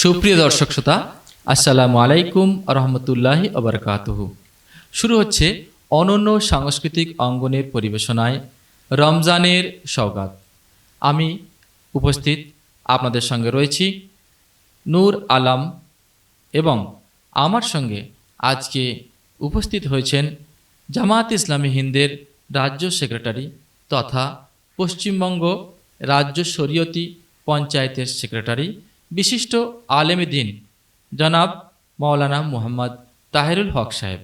সুপ্রিয় দর্শক শ্রোতা, আসসালামু আলাইকুম রহমতুল্লাহ আবরকাতহ শুরু হচ্ছে অনন্য সাংস্কৃতিক অঙ্গনের পরিবেশনায় রমজানের সওগাত। আমি উপস্থিত আপনাদের সঙ্গে রয়েছি নূর আলাম এবং আমার সঙ্গে আজকে উপস্থিত হয়েছেন জামায়াত ইসলামী হিন্দের রাজ্য সেক্রেটারি তথা পশ্চিমবঙ্গ রাজ্য শরীয়তি পঞ্চায়েতের সেক্রেটারি বিশিষ্ট আলেমে দিন জনাব মাওলানা মুহাম্মদ তাহেরুল হক সাহেব।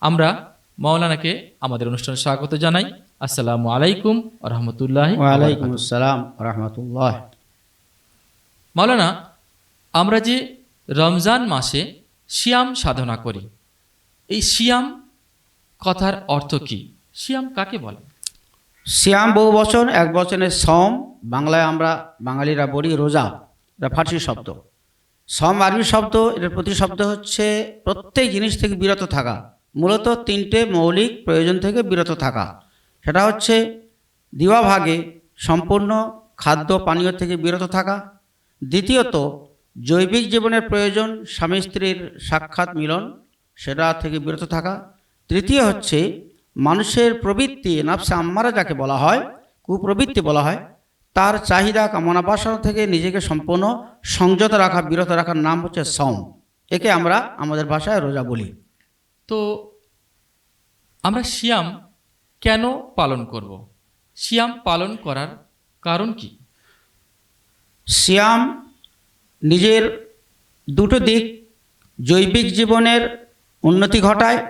আমরা মাওলানাকে আমাদের অনুষ্ঠানে স্বাগত জানাই। আসসালামু আলাইকুম রহমতুল্লাহ ওয়ালাইকুম আসসালাম রহমতুল্লাহ। মাওলানা আমরা যে রমজান মাসে শিয়াম সাধনা করি এই শিয়াম কথার অর্থ কি? শিয়াম কাকে বলে? শ্যাম বহু বচন এক বচনের সম বাংলায় আমরা বাঙালিরা বলি রোজা। এটা ফার্সি শব্দ। সম আরবি শব্দ এটার প্রতি শব্দ হচ্ছে প্রত্যেক জিনিস থেকে বিরত থাকা। মূলত তিনটে মৌলিক প্রয়োজন থেকে বিরত থাকা। সেটা হচ্ছে দিবাভাগে সম্পূর্ণ খাদ্য পানীয় থেকে বিরত থাকা। দ্বিতীয়ত জৈবিক জীবনের প্রয়োজন স্বামী স্ত্রীর সাক্ষাৎ মিলন সেটা থেকে বিরত থাকা। তৃতীয় হচ্ছে মানুষের প্রবৃত্তি নাফসে আম্মারা যাকে বলা হয় কুপ্রবৃত্তি বলা হয় তার চাহিদা কামনা বাসনা থেকে নিজেকে সম্পূর্ণ সংযত রাখা বিরত রাখার নাম হচ্ছে সম একে আমরা আমাদের ভাষায় রোজা বলি। তো আমরা শিয়াম কেন পালন করব? শিয়াম পালন করার কারণ কি? শ্যাম নিজের দুটো দিক জৈবিক জীবনের উন্নতি ঘটায়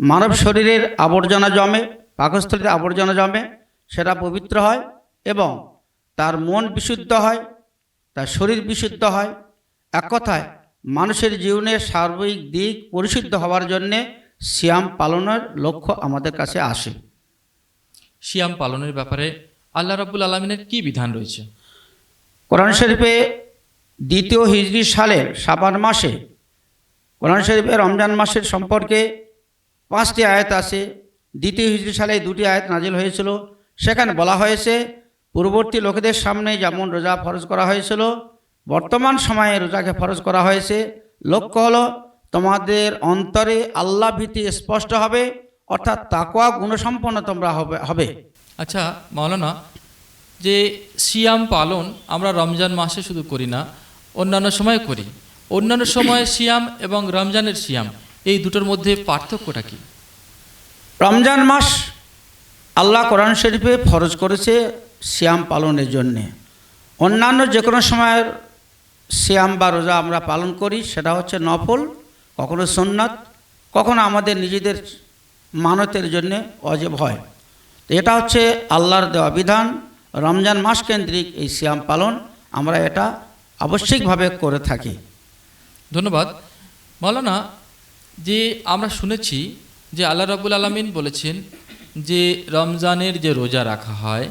মানব শরীরের আবর্জনা জমে পাকস্থলীতে আবর্জনা জমে সেটা পবিত্র হয় এবং তার মন বিশুদ্ধ হয় তার শরীর বিশুদ্ধ হয়। এক কথায় মানুষের জীবনের সার্বিক দিক পরিশুদ্ধ হওয়ার জন্যে শ্যাম পালনের লক্ষ্য আমাদের কাছে আসে। শিয়াম পালনের ব্যাপারে আল্লাহ রাব্বুল আলমিনের কি বিধান রয়েছে? কোরআন শরীফে দ্বিতীয় হিজরি সালের সাবান মাসে কোরআন শরীফে রমজান মাসের সম্পর্কে পাঁচটি আয়াত আছে। দ্বিতীয় হিজরি সালে দুটি আয়াত নাজিল হয়েছিল। সেখানে বলা হয়েছে পূর্ববর্তী লোকেদের সামনে যেমন রোজা ফরজ করা হয়েছিল বর্তমান সময়ে রোজাকে ফরজ করা হয়েছে লক্ষ্য হলো তোমাদের অন্তরে আল্লাহ ভীতি স্পষ্ট হবে অর্থাৎ তাকোয়া গুণসম্পন্ন তোমরা হবে হবে। আচ্ছা মাওলানা যে শিয়াম পালন আমরা রমজান মাসে শুধু করি না অন্যান্য সময় করি। অন্যান্য সময়ে শিয়াম এবং রমজানের শিয়াম এই দুটোর মধ্যে পার্থক্যটা কি? রমজান মাস আল্লাহ কোরআন শরীফে ফরজ করেছে শ্যাম পালনের জন্যে। অন্যান্য যে কোনো সময়ের শ্যাম বা রোজা আমরা পালন করি, সেটা হচ্ছে নফল, কখনো সুন্নাত, কখনো আমাদের নিজেদের মানতের জন্যে অজেব হয়। তো এটা হচ্ছে আল্লাহর দেওয়া বিধান। রমজান মাস কেন্দ্রিক এই শ্যাম পালন আমরা এটা আবশ্যিকভাবে করে থাকি। ধন্যবাদ। মাওলানা, যে আমরা শুনেছি যে আল্লাহ রাবুল আলমিন বলেছেন যে রমজানের যে রোজা রাখা হয়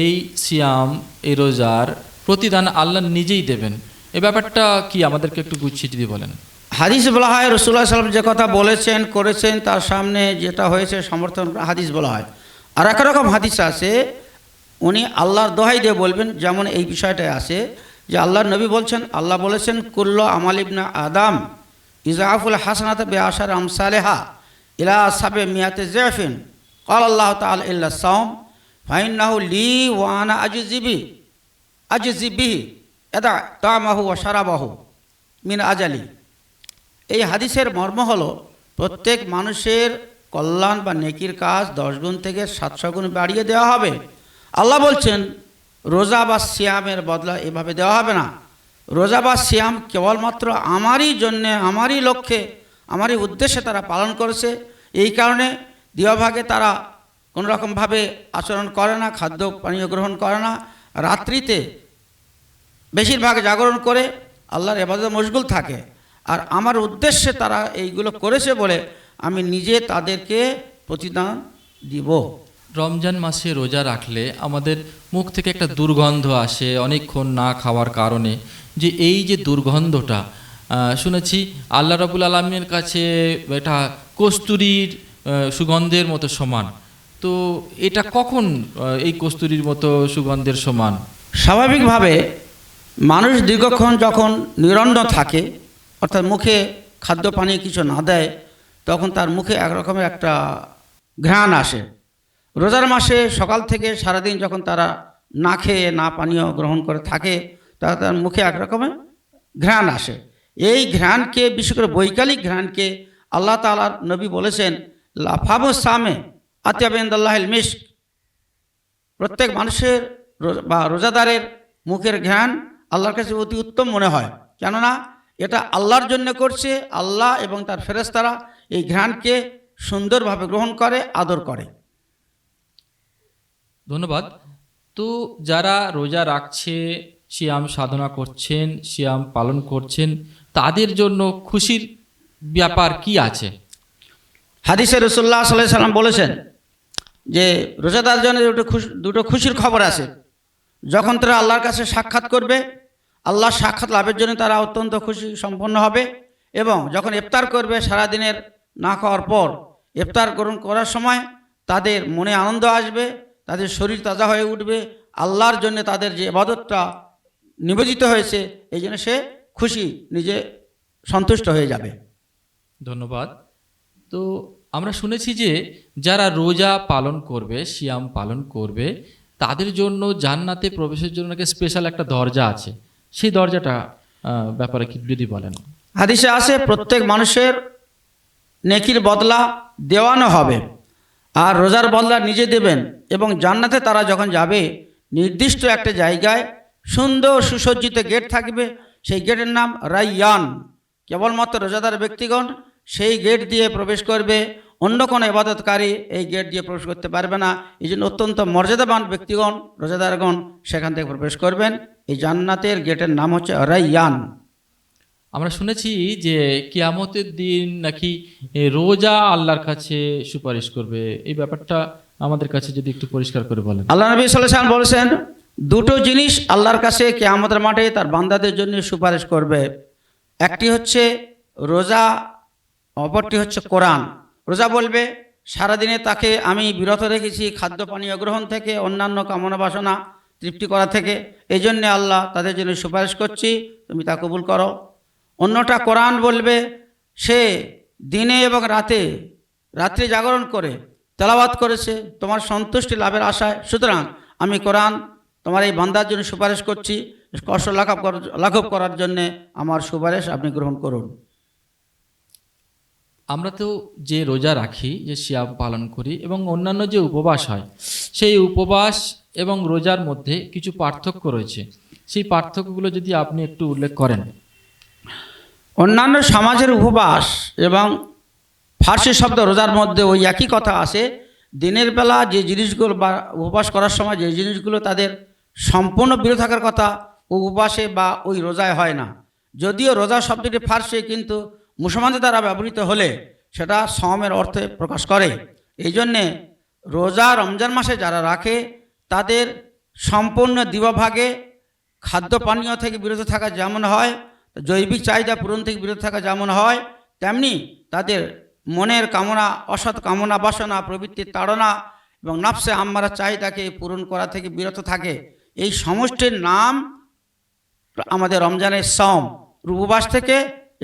এই সিয়াম, এই রোজার প্রতিদান আল্লাহ নিজেই দেবেন। এ ব্যাপারটা কি আমাদেরকে একটু গুছিয়ে যদি বলেন? হাদিস বলা হয় রসুল্লাহ সাল্লাম যে কথা বলেছেন, করেছেন, তার সামনে যেটা হয়েছে সমর্থন হাদিস বলা হয়। আর এক রকম হাদিস আছে, উনি আল্লাহর দোহাই দিয়ে বলবেন, যেমন এই বিষয়টায় আছে, যে আল্লাহর নবী বলছেন, আল্লাহ বলেছেন, কুল্ল আমাল ইবনা আদাম ইজাফুল হাসানাত বে আশার আমসালেহা ইলা সাবে মিয়াতে জেফিন কল আল্লাহ তাল ইল্লা সাউম ফাইন্নাহু লি ওয়ানা আজিজিবি আজিজিবিহি এদা তামাহু ও সারাবাহু মিন আজালি। এই হাদিসের মর্ম হলো, প্রত্যেক মানুষের কল্যাণ বা নেকির কাজ দশ গুণ থেকে সাতশো গুণ বাড়িয়ে দেওয়া হবে। আল্লাহ বলছেন, রোজা বা সিয়ামের বদলা এভাবে দেওয়া হবে না। রোজা বা সিয়াম কেবলমাত্র আমারই জন্যে, আমারই লক্ষ্যে, আমারই উদ্দেশ্যে তারা পালন করেছে। এই কারণে দিবাভাগে তারা কোনো রকমভাবে আচরণ করে না, খাদ্য পানীয় গ্রহণ করে না। রাত্রিতে বেশিরভাগ জাগরণ করে আল্লাহর এবাদত মশগুল থাকে। আর আমার উদ্দেশ্যে তারা এইগুলো করেছে বলে আমি নিজে তাদেরকে প্রতিদান দিব। রমজান মাসে রোজা রাখলে আমাদের মুখ থেকে একটা দুর্গন্ধ আসে অনেকক্ষণ না খাওয়ার কারণে। যে এই যে দুর্গন্ধটা শুনেছি আল্লাহ রাবুল আলমের কাছে এটা কস্তুরীর সুগন্ধের মতো সমান। তো এটা কখন এই কস্তুরির মতো সুগন্ধের সমান? স্বাভাবিকভাবে মানুষ দীর্ঘক্ষণ যখন নিরন্ন থাকে, অর্থাৎ মুখে খাদ্য পানীয় কিছু না দেয়, তখন তার মুখে একরকমের একটা ঘ্রাণ আসে। রোজার মাসে সকাল থেকে সারাদিন যখন তারা না খেয়ে, না পানীয় গ্রহণ করে থাকে তারা তার মুখে একরকমের ঘ্রাণ আসে। এই ঘ্রাণকে, বিশেষ করে বৈকালিক ঘ্রাণকে আল্লাহ তালার নবী বলেছেন, লাফাবো সামে আতিয়াবেন্দাল্লাহ মিস্ক প্রত্যেক মানুষের বা রোজাদারের মুখের ঘ্রাণ আল্লাহর কাছে অতি উত্তম মনে হয়। কেননা এটা আল্লাহর জন্য করছে আল্লাহ এবং তার ফেরেস্তারা এই ঘ্রাণকে সুন্দরভাবে গ্রহণ করে আদর করে। ধন্যবাদ। তো যারা রোজা রাখছে শিয়াম সাধনা করছেন শিয়াম পালন করছেন তাদের জন্য খুশির ব্যাপার কি আছে? হাদিসে রসুল্লাহ সাল্লাহ সাল্লাম বলেছেন যে রোজাদার জন্য দুটো খুশি, দুটো খুশির খবর আছে। যখন তারা আল্লাহর কাছে সাক্ষাৎ করবে, আল্লাহর সাক্ষাৎ লাভের জন্য তারা অত্যন্ত খুশি সম্পন্ন হবে এবং যখন ইফতার করবে সারাদিনের না খাওয়ার পর, ইফতার গ্রহণ করার সময় তাদের মনে আনন্দ আসবে, তাদের শরীর তাজা হয়ে উঠবে, আল্লাহর জন্য তাদের যে ইবাদতটা নিবেদিত হয়েছে, এই জন্য সে খুশি, নিজে সন্তুষ্ট হয়ে যাবে। ধন্যবাদ। তো আমরা শুনেছি যে যারা রোজা পালন করবে শিয়াম পালন করবে, তাদের জন্য জান্নাতে প্রবেশের জন্য নাকি স্পেশাল একটা দরজা আছে। সেই দরজাটা ব্যাপারে কি যদি বলেন। হাদিসে আছে, প্রত্যেক মানুষের নেকির বদলা দেওয়ানো হবে। আর রোজার বদলা নিজে দেবেন এবং জান্নাতে তারা যখন যাবে, নির্দিষ্ট একটা জায়গায় সুন্দর সুসজ্জিত গেট থাকবে। সেই গেটের নাম রাইয়ান। কেবলমাত্র রোজাদার ব্যক্তিগণ সেই গেট দিয়ে প্রবেশ করবে। অন্য কোনো ইবাদতকারী এই গেট দিয়ে প্রবেশ করতে পারবে না। এই জন্য অত্যন্ত মর্যাদাবান ব্যক্তিগণ রোজাদারগণ সেখান থেকে প্রবেশ করবেন। এই জান্নাতের গেটের নাম হচ্ছে রাইয়ান। আমরা শুনেছি যে কিয়ামতের দিন নাকি রোজা আল্লাহর কাছে সুপারিশ করবে। এই ব্যাপারটা আমাদের কাছে যদি একটু পরিষ্কার করে বলেন। আল্লাহ নবী সাল্লাম বলেছেন দুটো জিনিস আল্লাহর কাছে কেয়ামতের মাঠে তার বান্দাদের জন্য সুপারিশ করবে। একটি হচ্ছে রোজা অপরটি হচ্ছে কোরআন। রোজা বলবে, সারাদিনে তাকে আমি বিরত রেখেছি খাদ্য পানীয় গ্রহণ থেকে, অন্যান্য কামনা বাসনা তৃপ্তি করা থেকে। এই জন্যে আল্লাহ তাদের জন্য সুপারিশ করছি, তুমি তা কবুল করো। অন্যটা কোরআন বলবে, সে দিনে এবং রাতে, রাত্রি জাগরণ করে, তেলাওয়াত করেছে, তোমার সন্তুষ্টি লাভের আশায়। সুতরাং আমি কোরআন তোমার এই বান্দার জন্য সুপারিশ করছি, কষ্ট লাঘব লাঘব করার জন্যে আমার সুপারিশ আপনি গ্রহণ করুন। আমরা তো যে রোজা রাখি, যে শিয়াম পালন করি এবং অন্যান্য যে উপবাস হয়, সেই উপবাস এবং রোজার মধ্যে কিছু পার্থক্য রয়েছে। সেই পার্থক্যগুলো যদি আপনি একটু উল্লেখ করেন। অন্যান্য সমাজের উপবাস এবং ফার্সি শব্দ রোজার মধ্যে ওই একই কথা আসে দিনের বেলা যে জিনিসগুলো বা উপবাস করার সময় যে জিনিসগুলো তাদের সম্পূর্ণ বিরত থাকার কথা উপবাসে বা ওই রোজায় হয় না। যদিও রোজা শব্দটি ফার্সি, কিন্তু মুসলমানদের দ্বারা ব্যবহৃত হলে সেটা সমের অর্থে প্রকাশ করে। এই জন্যে রোজা রমজান মাসে যারা রাখে, তাদের সম্পূর্ণ দিবাভাগে খাদ্য পানীয় থেকে বিরত থাকা যেমন হয়, জৈবিক চাহিদা পূরণ থেকে বিরত থাকা যেমন হয়, তেমনি তাদের মনের কামনা, অসৎ কামনা বাসনা, প্রবৃত্তির তাড়না এবং নাফসে আম্মারা চাহিদাকে পূরণ করা থেকে বিরত থাকে। এই সমষ্টির নাম আমাদের রমজানের সম উপবাস থেকে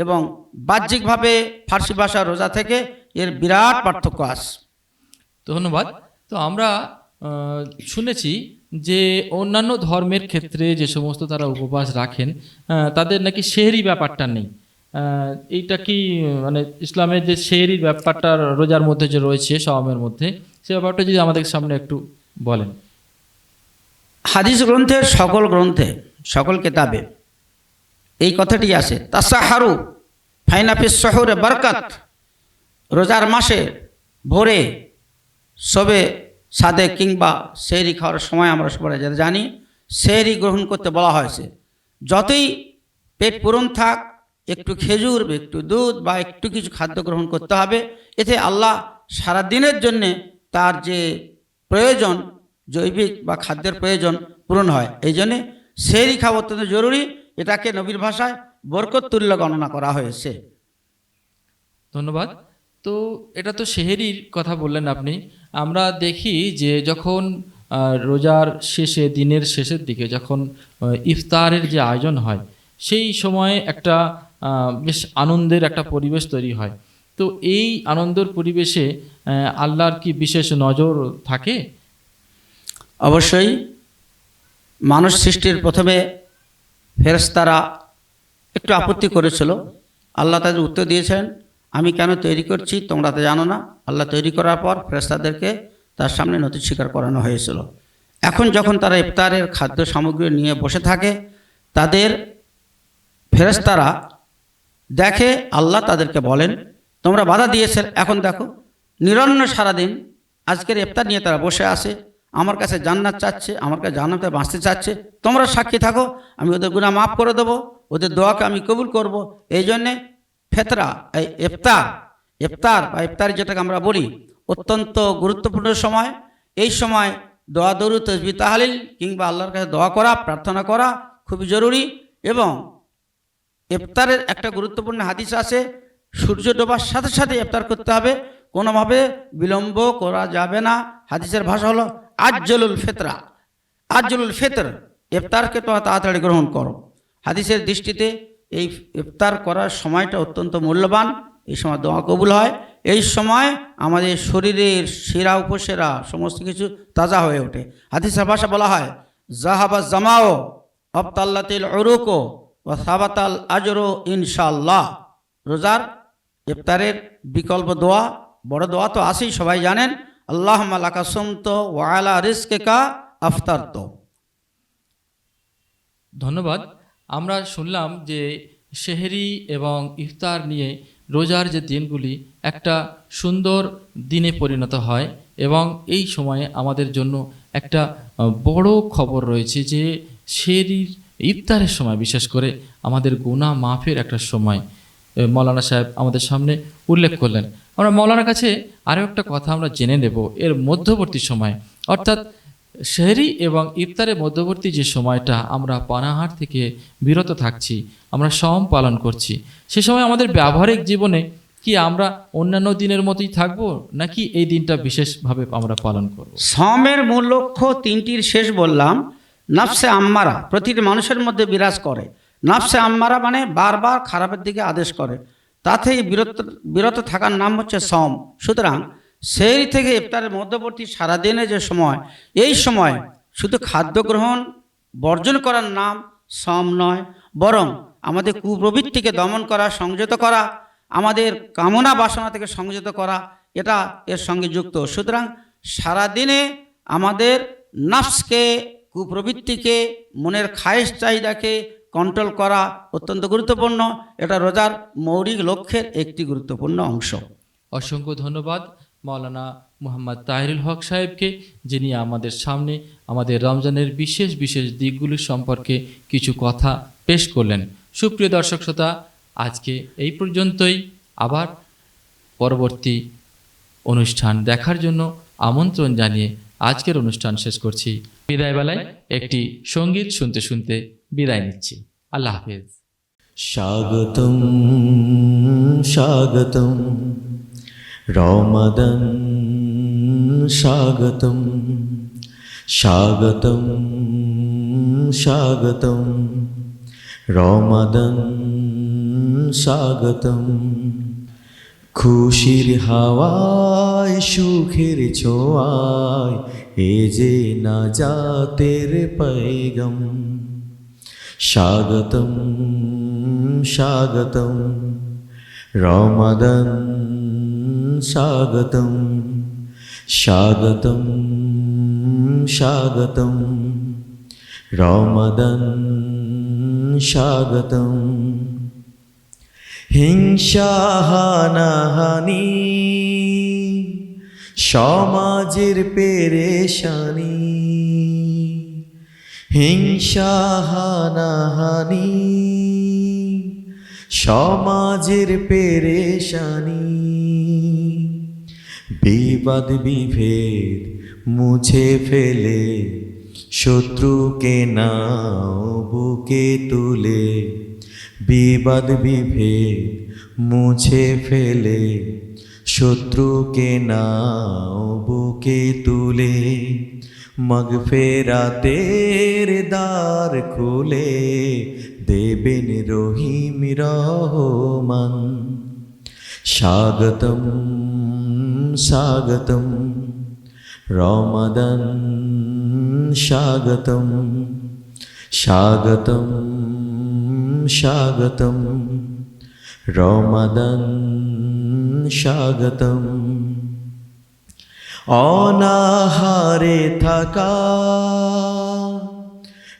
এবং বাহ্যিকভাবে ফার্সি ভাষা রোজা থেকে এর বিরাট পার্থক্য আস ধন্যবাদ। তো আমরা শুনেছি যে অন্যান্য ধর্মের ক্ষেত্রে যে সমস্ত তারা উপবাস রাখেন তাদের নাকি শেহরি ব্যাপারটা নেই। এইটা কি মানে ইসলামের যে শেহরির ব্যাপারটা রোজার মধ্যে যে রয়েছে সওমের মধ্যে সে ব্যাপারটা যদি আমাদের সামনে একটু বলেন। হাদিস গ্রন্থের সকল গ্রন্থে সকল কেতাবে এই কথাটি আছে। তাসাহারু, ফাইনাফিস শহরে বরকত, রোজার মাসে ভোরে সবে সাদে কিংবা সেহরি খাওয়ার সময় আমরা সবাই যারা জানি, সেহরি গ্রহণ করতে বলা হয়েছে। যতই পেট পূরণ থাক, একটু খেজুর বা একটু দুধ বা একটু কিছু খাদ্য গ্রহণ করতে হবে, এতে আল্লাহ সারা দিনের জন্যে তার যে প্রয়োজন, জৈবিক বা খাদ্যের প্রয়োজন পূরণ হয়। এই জন্যে সেহরি খাওয়া অত্যন্ত জরুরি। এটাকে নবীর ভাষায় বরকত তুল্য গণনা করা হয়েছে। ধন্যবাদ। তো এটা তো শেহেরির কথা বললেন আপনি। আমরা দেখি যে যখন রোজার শেষে দিনের শেষের দিকে যখন ইফতারের যে আয়োজন হয় সেই সময়ে একটা বেশ আনন্দের একটা পরিবেশ তৈরি হয়। তো এই আনন্দের পরিবেশে আল্লাহর কি বিশেষ নজর থাকে? অবশ্যই মানুষ সৃষ্টির প্রথমে ফেরেশতারা একটু আপত্তি করেছিল। আল্লাহ তাদের উত্তর দিয়েছেন, আমি কেন তৈরি করছি তোমরা তো জানো না? আল্লাহ তৈরি করার পর ফেরেশতাদেরকে তার সামনে নথি স্বীকার করানো হয়েছিল। এখন যখন তারা ইফতারের খাদ্য সামগ্রী নিয়ে বসে থাকে, তাদের ফেরেশতারা দেখে আল্লাহ তাদেরকে বলেন, তোমরা বাধা দিয়েছে এখন দেখো, নিরন্ন সারাদিন আজকের ইফতার নিয়ে তারা বসে আছে। আমার কাছে জান্নাত চাচ্ছে, আমার কাছে জান্নাতে বাঁচতে চাচ্ছে। তোমরা সাক্ষী থাকো, আমি ওদের গুণা মাফ করে দেবো, ওদের দোয়াকে আমি কবুল করব। এই জন্যে ফেতরা, এই ইফতার ইফতার বা ইফতার যেটাকে আমরা বলি, অত্যন্ত গুরুত্বপূর্ণ সময়। এই সময় দোয়া দরু তসবি তাহালিল কিংবা আল্লাহর কাছে দোয়া করা, প্রার্থনা করা খুবই জরুরি এবং ইফতারের একটা গুরুত্বপূর্ণ হাদিস আছে, সূর্য ডোবার সাথে সাথে ইফতার করতে হবে। কোনোভাবে বিলম্ব করা যাবে না। হাদিসের ভাষা হলো আজ্জলুল ফেতরা। আজ্জলুল ফেতর, ইফতারকে তোমরা তাড়াতাড়ি গ্রহণ করো। হাদিসের দৃষ্টিতে এই ইফতার করার সময়টা অত্যন্ত মূল্যবান। এই সময় দোয়া কবুল হয়। এই সময় আমাদের শরীরের শিরা উপসেরা সমস্ত কিছু তাজা হয়ে ওঠে। হাদিসের ভাষা বলা হয়, জাহাবা জামাও অবতাল্লাতিল অরুকো ও সাবাতাল আজরো ইনশাল্লাহ রোজার ইফতারের বিকল্প দোয়া বড় দোয়া তো আসেই সবাই জানেন। আল্লাহ মালাকা সুমত ওয়ালা রিস্কে কা আফতার তো ধন্যবাদ। আমরা শুনলাম যে শেহরি এবং ইফতার নিয়ে রোজার যে দিনগুলি, একটা সুন্দর দিনে পরিণত হয় এবং এই সময়ে আমাদের জন্য একটা বড় খবর রয়েছে যে শেরির ইফতারের সময়, বিশেষ করে আমাদের গুণা মাফের একটা সময় মৌলানা সাহেব আমাদের সামনে উল্লেখ করলেন। আমরা মৌলানার কাছে আরও একটা কথা আমরা জেনে নেব। এর মধ্যবর্তী সময়, অর্থাৎ শেহরি এবং ইফতারের মধ্যবর্তী যে সময়টা আমরা পানাহার থেকে বিরত থাকছি, আমরা সম পালন করছি, সে সময় আমাদের ব্যবহারিক জীবনে কি আমরা অন্যান্য দিনের মতোই থাকব, নাকি এই দিনটা বিশেষভাবে আমরা পালন করব? সমের মূল লক্ষ্য তিনটির শেষ বললাম, নাফসে আম্মারা, প্রতিটি মানুষের মধ্যে বিরাজ করে। নাফসে আম্মারা মানে বারবার খারাপের দিকে আদেশ করে। তাতে বিরত বিরত থাকার নাম হচ্ছে সম সুতরাং সেই থেকে ইফতারের মধ্যবর্তী সারাদিনে যে সময়, এই সময় শুধু খাদ্য গ্রহণ, বর্জন করার নাম সম নয়, বরং আমাদের কুপ্রবৃত্তিকে দমন করা, সংযত করা, আমাদের কামনা বাসনা থেকে সংযত করা, এটা এর সঙ্গে যুক্ত। সুতরাং সারাদিনে আমাদের নাফসকে, কুপ্রবৃত্তিকে, মনের খায়েশ চাহিদাকে কন্ট্রোল করা অত্যন্ত গুরুত্বপূর্ণ। এটা রোজার মৌলিক লক্ষ্যের একটি গুরুত্বপূর্ণ অংশ। অসংখ্য ধন্যবাদ মাওলানা মোহাম্মদ তাহিরুল হক সাহেবকে, যিনি আমাদের সামনে আমাদের রমজানের বিশেষ বিশেষ দিকগুলি সম্পর্কে কিছু কথা পেশ করলেন। সুপ্রিয় দর্শক শ্রোতা, আজকে এই পর্যন্তই। আবার পরবর্তী অনুষ্ঠান দেখার জন্য আমন্ত্রণ জানিয়ে আজকের অনুষ্ঠান শেষ করছি। বিদায়বেলায় একটি সংগীত শুনতে শুনতে বিদায় নিচ্ছি। আল্লাহ হাফিজ। স্বাগতম স্বাগতম। রমাদান, স্বাগতম। স্বাগতম স্বাগতম। রমাদান, স্বাগতম। খুশির হাওয়ায়, সুখের ছোঁয়ায়, এ যে না যাতের পেগম স্বাগতম স্বাগতম। রমাদন স্বাগতম। স্বাগতম স্বাগতম। রমাদন স্বাগতম। হিংসা সমাজের পেরেশানি। হিংসা হানাহানি সমাজের পেরেশানি, বিবাদ বিভেদ মুছে ফেলে, শত্রুকে নাও বুকে তুলে, বিবাদ বিভেদ মুছে ফেলে, শত্রুকে নাও বুকে তুলে। মগফেরাতের দ্বার খুলে দেবেন রহিম রহমান স্বাগতম স্বাগতম রমাদান স্বাগতম স্বাগতম স্বাগতম রমাদান স্বাগতম অনাহারে থাকা।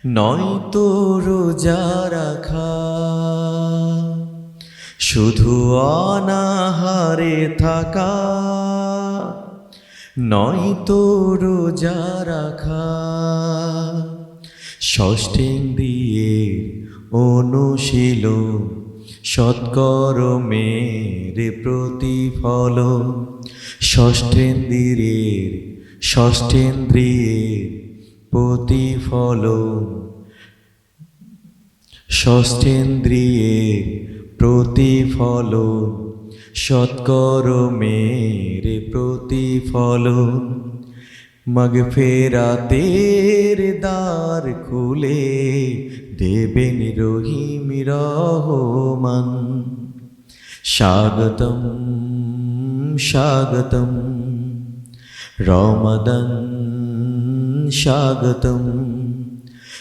নয়তো রোজা রাখা। শুধু অনাহারে থাকা। নয়তো রোজা রাখা। ষষ্ঠেন্দ্রিয়ের অনুশীল সৎকর্মের প্রতিফল ষষ্ঠেন্দ্রিয়ের ষষ্ঠেন্দ্রিয়ের প্রতিফল ষষ্ঠেন্দ্রিয়ের প্রতিফল সৎকর্মের প্রতিফল মগফেরাতের দ্বার খুলে দেবেন রহিম রহমান। স্বাগতম। স্বাগতম। রমাদান স্বাগতম।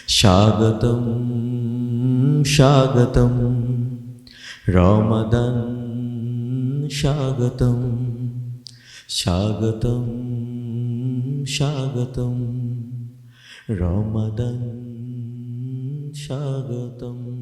স্বাগতম স্বাগতম। রমাদান স্বাগতম। স্বাগতম স্বাগতম। রমাদান স্বাগতম।